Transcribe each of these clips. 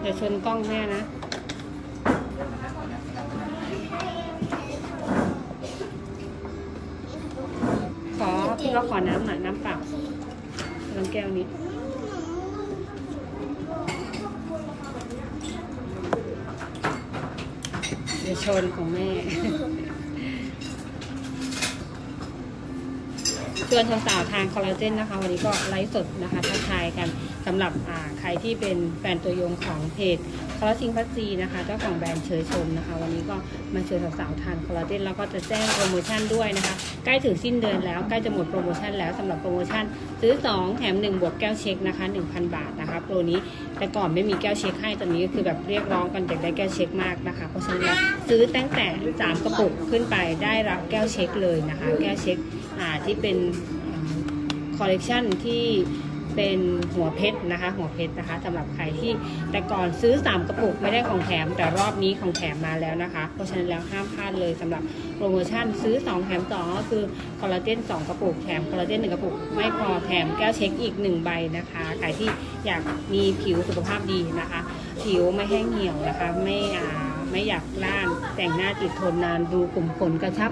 เดี๋ยวชนกล้องแม่นะขอพี่ก็ขอน้ำหน่อยน้ำเปล่าน้ำแก้วนี้เดี๋ยวชนของแม่ ชวนสาวๆทานคอลลาเจนนะคะ วันนี้ก็ไลฟ์สดนะคะทักทายกันสำหรับใครที่เป็นแฟนตัวยงของเพจคอลลาซิงพัซีนะคะเจ้าของแบรนด์เชยชมนะคะ วันนี้ก็มาชวนสาวๆทานคอลลาเจนแล้วก็จะแจ้งโปรโมชั่นด้วยนะคะ ใกล้ถึงสิ้นเดือนแล้วใกล้จะหมดโปรโมชั่นแล้วสำหรับโปรโมชั่น ซื้อ 2 แถม 1 บวกแก้วเช็คนะคะ 1,000 บาทนะคะโปรนี้แต่ก่อนไม่มีแก้วเช็คให้ตอนนี้ก็คือแบบเรียกร้องกันอยากได้แก้วเช็คมากนะคะ เพราะฉะนั้นซื้อตั้งแต่ 3 กระปุกขึ้นไปได้รับแก้วเช็คเลยนะคะ แก้วเช็ค อ่าที่เป็นคอลเลกชันที่เป็นหัวเพชรนะคะ หัวเพชรนะคะสำหรับใครที่แต่ก่อนซื้อ 3 กระปุกไม่ได้ของแถม แต่รอบนี้ของแถมมาแล้วนะคะ เพราะฉะนั้นแล้วห้ามพลาดเลยสำหรับโปรโมชั่นซื้อ 2 แถม 2 ก็คือคอลลาเจน2 กระปุกแถมคอลลาเจน1กระปุก ไม่พอแถมแก้วเช็คอีก 1 ใบนะคะใครที่อยากมีผิวสุขภาพดีนะคะ ผิวไม่แห้งเหี่ยวนะคะ ไม่อ่าไม่อยากล้านแต่งหน้าติดทนนานดูกลุ่มขนกระชับ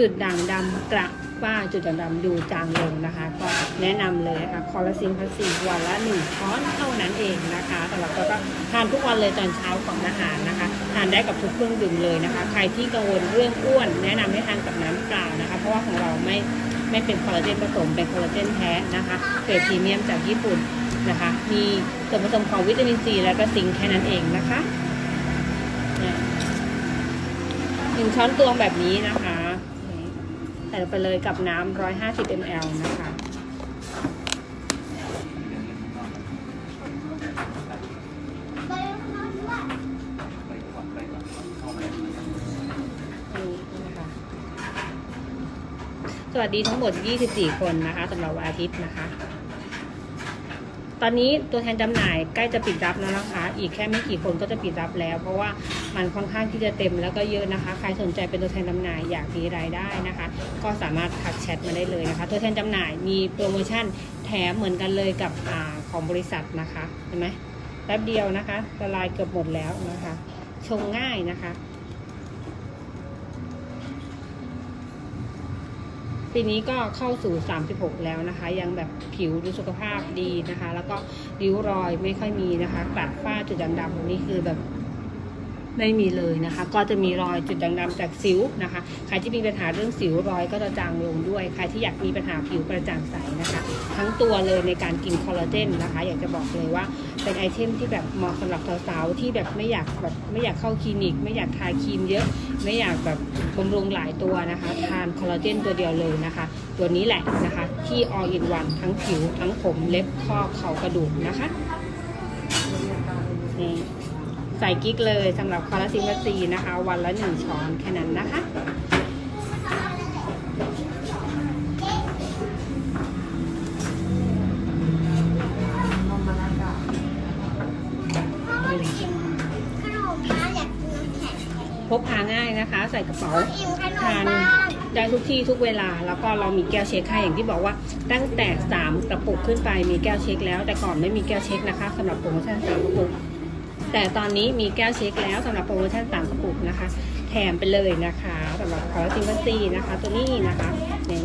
จุดด่างดำกระฝ้าจุดด่างดำดูจางลงนะคะ ก็แนะนำเลยนะคะคอลลาซินพัสซีวันละหนึ่งช้อนเท่านั้นเองนะคะสำหรับตัวก็ทานทุกวันเลยตอนเช้าก่อนอาหารนะคะ ทานได้กับทุกเครื่องดื่มเลยนะคะ ใครที่กังวลเรื่องอ้วน แนะนำให้ทานกับน้ำเปล่านะคะ เพราะว่าของเราไม่ไม่เป็นคอลลาเจนผสมเป็นคอลลาเจนแท้นะคะเกรดพรีเมียมจากญี่ปุ่นนะคะ มีส่วนผสมของวิตามินซีและก็ซิงค์แค่นั้นเองนะคะหนึ่งช้อนตวงแบบนี้นะคะ ลไปเลยกับน้ำ150 ml นะคะ สวัสดีทั้งหมด 24 คนนะคะสำหรับวันอาทิตย์นะคะ ตอนนี้ตัวแทนจำหน่ายใกล้จะปิดรับแล้วนะคะ อีกแค่ไม่กี่คนก็จะปิดรับแล้ว เพราะว่ามันค่อนข้างที่จะเต็มแล้วก็เยอะนะคะ ใครสนใจเป็นตัวแทนจำหน่ายอยากมีรายได้นะคะ ก็สามารถทักแชทมาได้เลยนะคะ ตัวแทนจำหน่ายมีโปรโมชั่นแถมเหมือนกันเลยกับอของบริษัทนะคะเห็นไหมแป๊บเดียวนะคะละลายเกือบหมดแล้วนะคะ ชงง่ายนะคะ ปีนี้ก็เข้าสู่ 36 แล้วนะคะ ยังแบบผิวดูสุขภาพดีนะคะ แล้วก็ริ้วรอยไม่ค่อยมีนะคะตัดฝ้าจุดดำๆนี่คือแบบ ไม่มีเลยนะคะ ก็จะมีรอยจุดด่างๆจากสิวนะคะ ใครที่มีปัญหาเรื่องสิวรอยก็จะจางลงด้วย ใครที่อยากมีปัญหาผิวกระจ่างใสนะคะ ทั้งตัวเลยในการกินคอลลาเจนนะคะ อยากจะบอกเลยว่าเป็นไอเทมที่แบบเหมาะสำหรับสาวๆที่แบบไม่อยากแบบไม่อยากเข้าคลินิก ไม่อยากทาครีมเยอะ ไม่อยากแบบบำรุงหลายตัวนะคะ ทานคอลลาเจนตัวเดียวเลยนะคะ ตัวนี้แหละนะคะที่ all in one ทั้งผิว ทั้งผมเล็บข้อเข่ากระดูกนะคะนี่ ใส่กิ๊กเลยสำหรับคอลลาซินวัซีนะคะ วันละหนึ่งช้อนแค่นั้นนะคะขนมนะอยากกินน้ำแข็งพกพาง่ายนะคะ ใส่กระเป๋า อิ่มขนมทานบ้างได้ทุกที่ทุกเวลาแล้วก็เรามีแก้วเช็คให้อย่างที่บอกว่า ตั้งแต่ 3 กระปุกขึ้นไปมีแก้วเช็คแล้ว แต่ก่อนไม่มีแก้วเช็คนะคะสำหรับโปรโมชั่น3กระปุก แต่ตอนนี้มีแก้วเช็คแล้วสำหรับโปรโมชั่น3กระปุกนะคะ แถมไปเลยนะคะสำหรับคอร์ซิงพัซีนะคะ ตัวนี้นะคะเนี่ย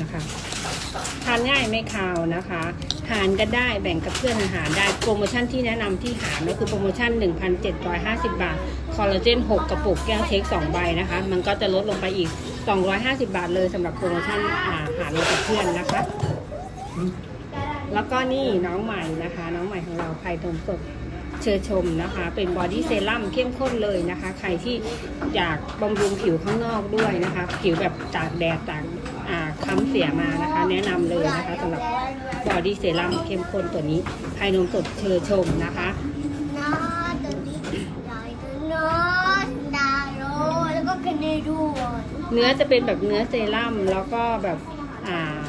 นะคะทานง่ายไม่คาวนะคะทานก็ได้แบ่งกับเพื่อนอาหารได้โปรโมชั่นที่แนะนำที่หารก็คือโปรโมชั่น 1,750 บาท คอลลาเจน 6 กระปุกแก้วเช็ค 2 ใบนะคะ มันก็จะลดลงไปอีก 250 บาทเลยสำหรับโปรโมชั่นอาหารกับเพื่อนนะคะ แล้วก็นี่น้องใหม่นะคะ น้องใหม่ของเราไผ่นมสด เชิญชมนะคะ เป็นบอดี้เซรั่มเข้มข้นเลยนะคะ ใครที่อยากบำรุงผิวข้างนอกด้วยนะคะ ผิวแบบตากแดดตากอ่าค้ำเสียมานะคะ แนะนำเลยนะคะสำหรับบอดี้เซรั่มเข้มข้นตัวนี้ไผ่นมสดเชิญชมนะคะเนด้วยเนื้อจะเป็นแบบเนื้อเซรั่มแล้วก็แบบอ่า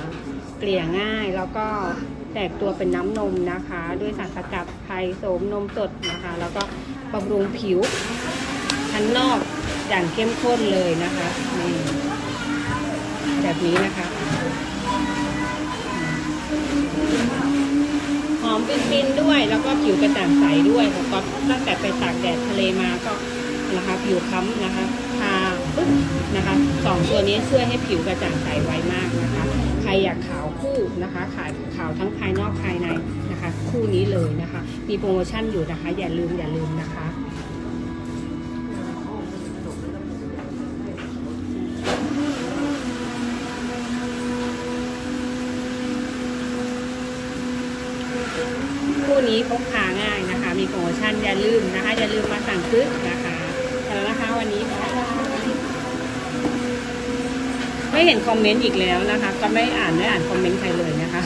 เกลี่ยง่ายแล้วก็ แตกตัวเป็นน้ำนมนะคะ ด้วยสารสกัดไพรโสมนมสดนะคะ แล้วก็บำรุงผิวชั้นนอกอย่างเข้มข้นเลยนะคะนี่แบบนี้นะคะหอมป็นเบฟินด้วยแล้วก็ผิวกระจ่างใสด้วยแล้วก็ตั้งแต่ไปตากแดดทะเลมาก็นะคะผิวค้ำนะคะทาปึ๊บนะคะสองตัวนี้ช่วยให้ผิวกระจ่างใสไวมากนะคะ ใครอยากขาวคู่นะคะขายขาวทั้งภายนอกภายในนะคะ คู่นี้เลยนะคะ มีโปรโมชั่นอยู่นะคะ อย่าลืมอย่าลืมนะคะคู่นี้พกพาง่ายนะคะ มีโปรโมชั่นอย่าลืมนะคะ อย่าลืมมาสั่งซื้อนะคะแต่แล้วนะคะวันนี้บ๊ายบาย ไม่เห็นคอมเมนต์อีกแล้วนะคะ ก็ไม่อ่านไม่อ่านคอมเมนต์ใครเลยนะคะ